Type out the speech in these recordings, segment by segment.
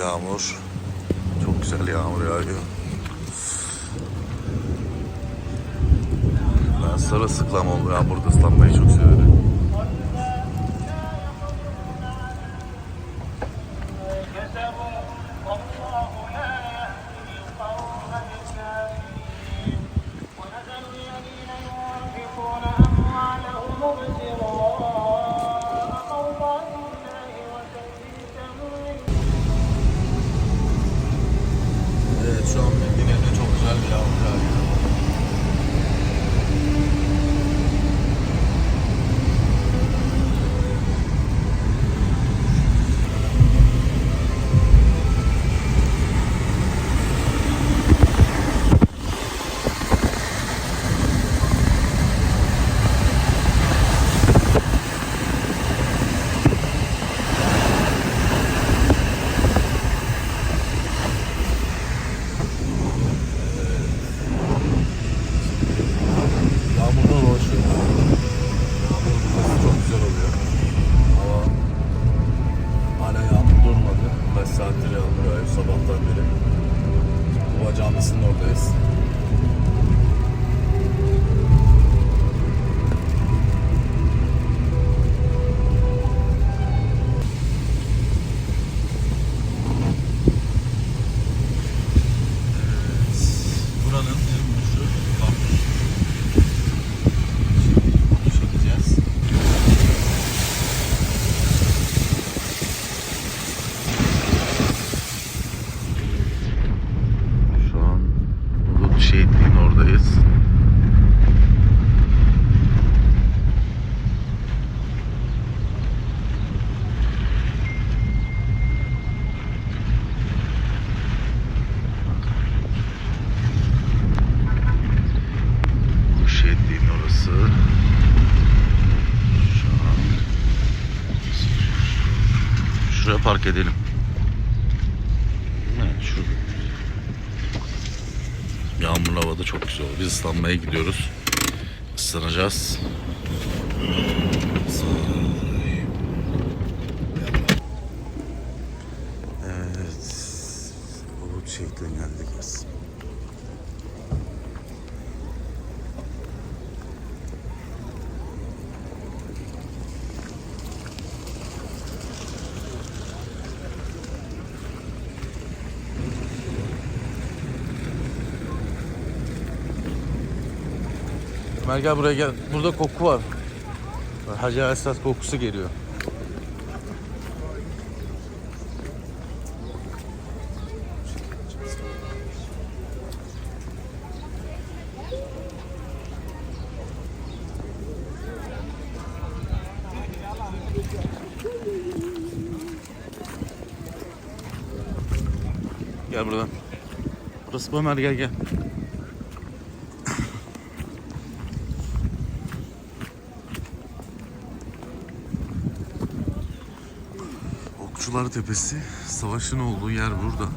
Yağmur. Çok güzel yağmur yağıyor. Ben sırılsıklam oldum ya. Burada ıslanmayı çok severim. Evet şu an Medine'de çok güzel bir yağmur yağıyor. Park edelim. Evet, şu Yağmurlu havada çok güzel olur. Biz ıslanmaya gidiyoruz. Islanacağız. Evet. Bulut şehitliğine geldik biz. Gel buraya gel. Burada koku var. Hacı Esat kokusu geliyor. Gel buradan. Burası bu Ömer gel gel. Okçular Tepesi. Savaşın olduğu yer burada.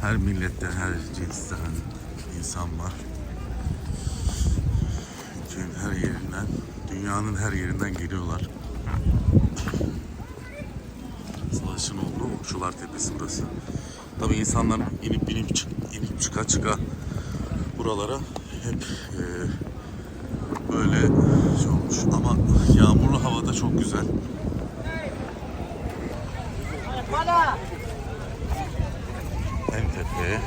Her milletten, her cinsten insan var. Ülkenin her yerinden, dünyanın her yerinden geliyorlar. Savaşın olduğu Okçular Tepesi burası. Tabii insanlar inip inip çık, inip çıka çıka buralara hep e, böyle şey olmuş. Ama yağmurlu havada çok güzel. En tepeye.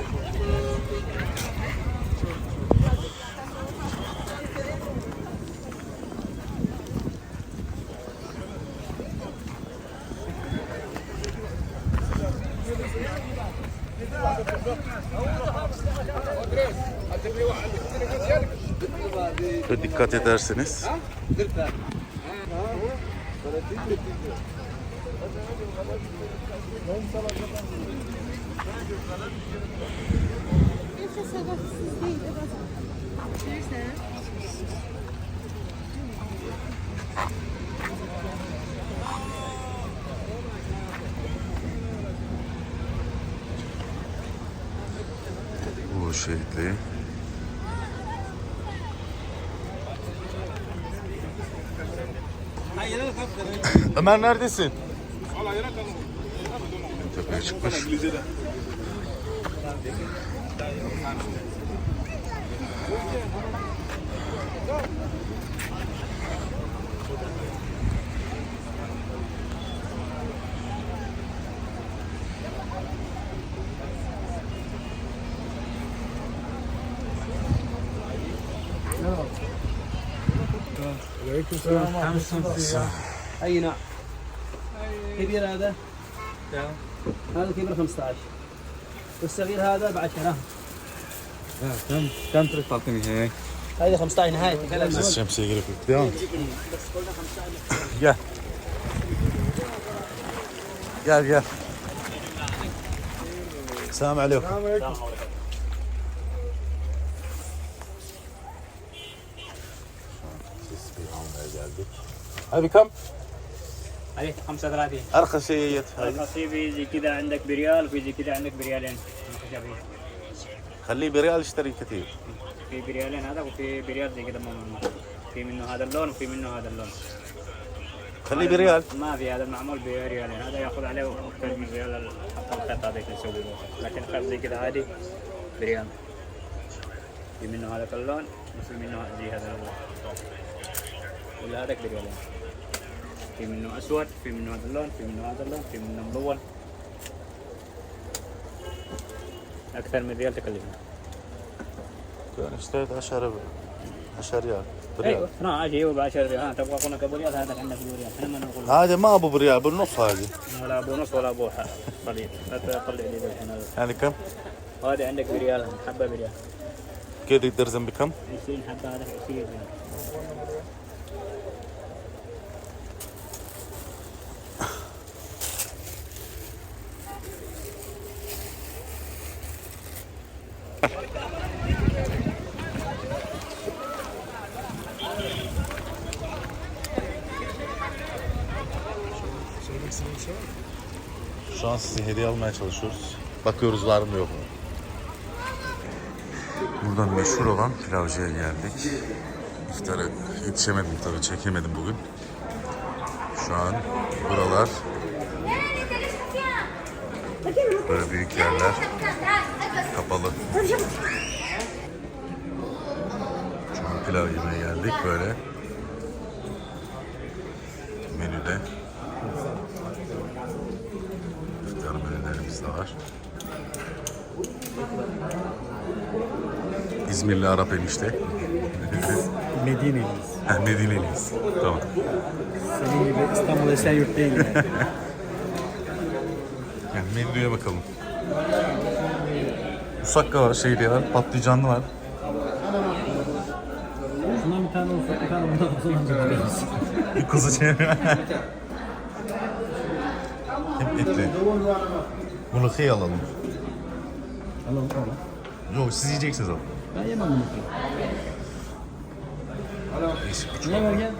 Dikkat ederseniz. Bu şehitliği Ömer neredesin? Tepeye çıkmış. Merhaba. Aleyküm selam. Hem sınıfı ya. Aynen. كبير هذا هذا كبير 15 والصغير هذا ب 10 كم كم تريد تعطيني هيك؟ هذه 15 نهاية بس الشمس يقرب قدام يا يا يا السلام عليكم السلام عليكم هذه كم؟ Kam? عليه 35 Arka şeye yet. القصيب في زي كذا عندك بريال وفي زي كذا عندك بريالين. خليه بريال اشتري كثير. في بريالين هذا وفي بريال زي كذا في منه هذا اللون وفي منه هذا اللون خليه بريال. ما في هذا معمول بريالين هذا ياخذ عليه أكثر من ريال اللي يسوي له. لكن خط زي كذا عادي بريال في منه هذا اللون وفي منه زي هذا اللون ولا هذاك بريالين في منه اسود في منه هذا اللون في منه هذا اللون في منه ملون أكثر من ريال تكلفنا Yani اشتريت 10 10 ريال. بريال. أيوه 12 أيوه ب 10 ريال ها تبغى أقول لك ابو ريال هذا عندك ريال إحنا ما نقول هذا ما ابو بريال بالنص هذه. ولا ابو نص ولا ابو قليل لا تطلع لي الحين هذا يعني كم؟ هذا عندك بريال حبه بريال كده الدرزن بكم؟ 20 حبه هذا 20 ريال Şu an size hediye almaya çalışıyoruz. Bakıyoruz var mı yok mu? Buradan meşhur olan pilavcıya geldik. İftara yetişemedim tabii çekemedim bugün. Şu an buralar böyle büyük yerler kapalı. Şu an pilav yemeye geldik böyle. Menüde var. İzmirli Arap enişte. Medine'liyiz. Ha, Medineliyiz. Tamam. Senin gibi İstanbul Esenyurt değil yani. Yani menüye bakalım. Musakka var, şeyli var, patlıcanlı var. Şundan bir tane olsa bir tane bundan olsa bence bakıyoruz. Bir kuzu çevir. Hep etli. Bunu kıy alalım. Alalım alalım. Yok siz yiyeceksiniz ama. Ben yemem bunu. Değişik bir Ne çorba. var gel?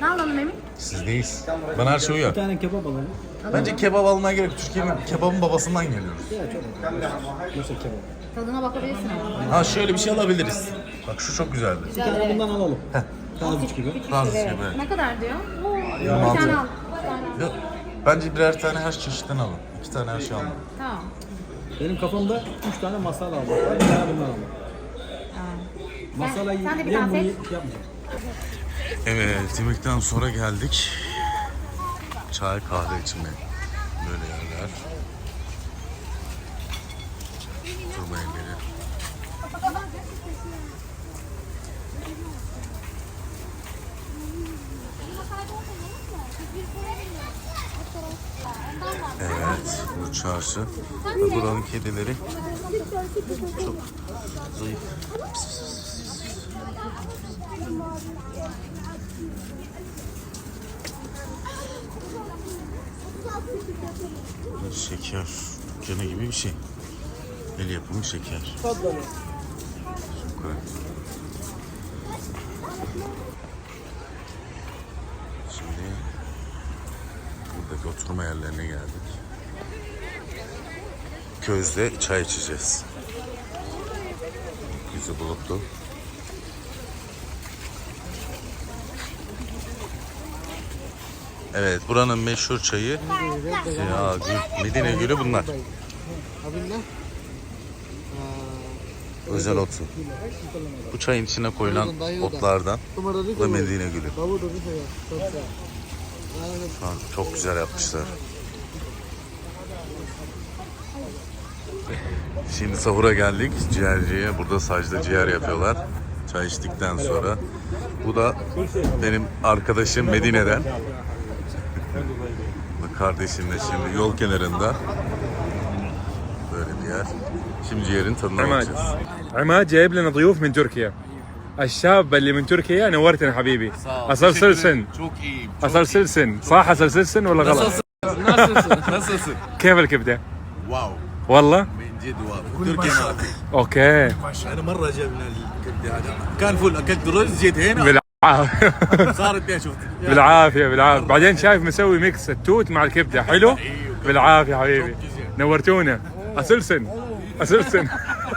Ne alalım Emin? Sizdeyiz. Bana her şey uyuyor. Bir tane kebap alalım. Bence kebap almaya gerek yok. Türkiye'nin kebabın babasından geliyoruz. Ya çok Nasıl kebap? Tadına bakabilirsin ama. Ha şöyle bir şey alabiliriz. Bak şu çok güzeldi. Bir tane bundan alalım. Taziç gibi. Tarzı şey böyle. Ne kadar diyor? Bir 26. tane al. Bir tane al. Yok. Bence birer tane her çeşitten alın. İki tane her şey alın. Tamam. Benim kafamda 3 tane masala almak var. Bir tane bundan almak. Tamam. Masala Sen- de bir tane seç. yapmayacağım. Evet, yemekten sonra geldik. Çay, kahve içmeye. Böyle yerler. Oturma yerleri. Evet, bu çarşı. Ve buranın kedileri çok zayıf. Şeker dükkanı gibi bir şey. El yapımı şeker. Şükran. Şimdi buradaki oturma yerlerine geldik. Közde çay içeceğiz. gökyüzü bulutlu. Evet buranın meşhur çayı ya Gül- Medine Gülü bunlar. Özel otu. Bu çayın içine koyulan otlardan. Bu Medine Gülü. Şu an çok güzel yapmışlar. Şimdi sahura geldik ciğerciye. Burada sacda ciğer yapıyorlar. Çay içtikten sonra. Bu da benim arkadaşım Medine'den. Bu Kardeşimle şimdi yol kenarında. Böyle bir yer. Şimdi ciğerin tadına عماد bakacağız. عماد جايب لنا ضيوف من تركيا الشاب اللي من تركيا نورتنا حبيبي. أصل سلسن. أصل سلسن صح؟ أصل سلسن ولا غلط؟ Nasılsın? كيف الكبدة؟ Wow. والله؟ من جد واو. تركيا ما في. أوكي. أنا مرة جبنا الكبدة هذا. كان فل أكلت رز جيت هنا. بالعافية. صارت شفت. بالعافية بالعافية. بعدين شايف مسوي ميكس التوت مع الكبدة. حلو؟ بالعافية حبيبي. نورتونا. اسلسن اسلسن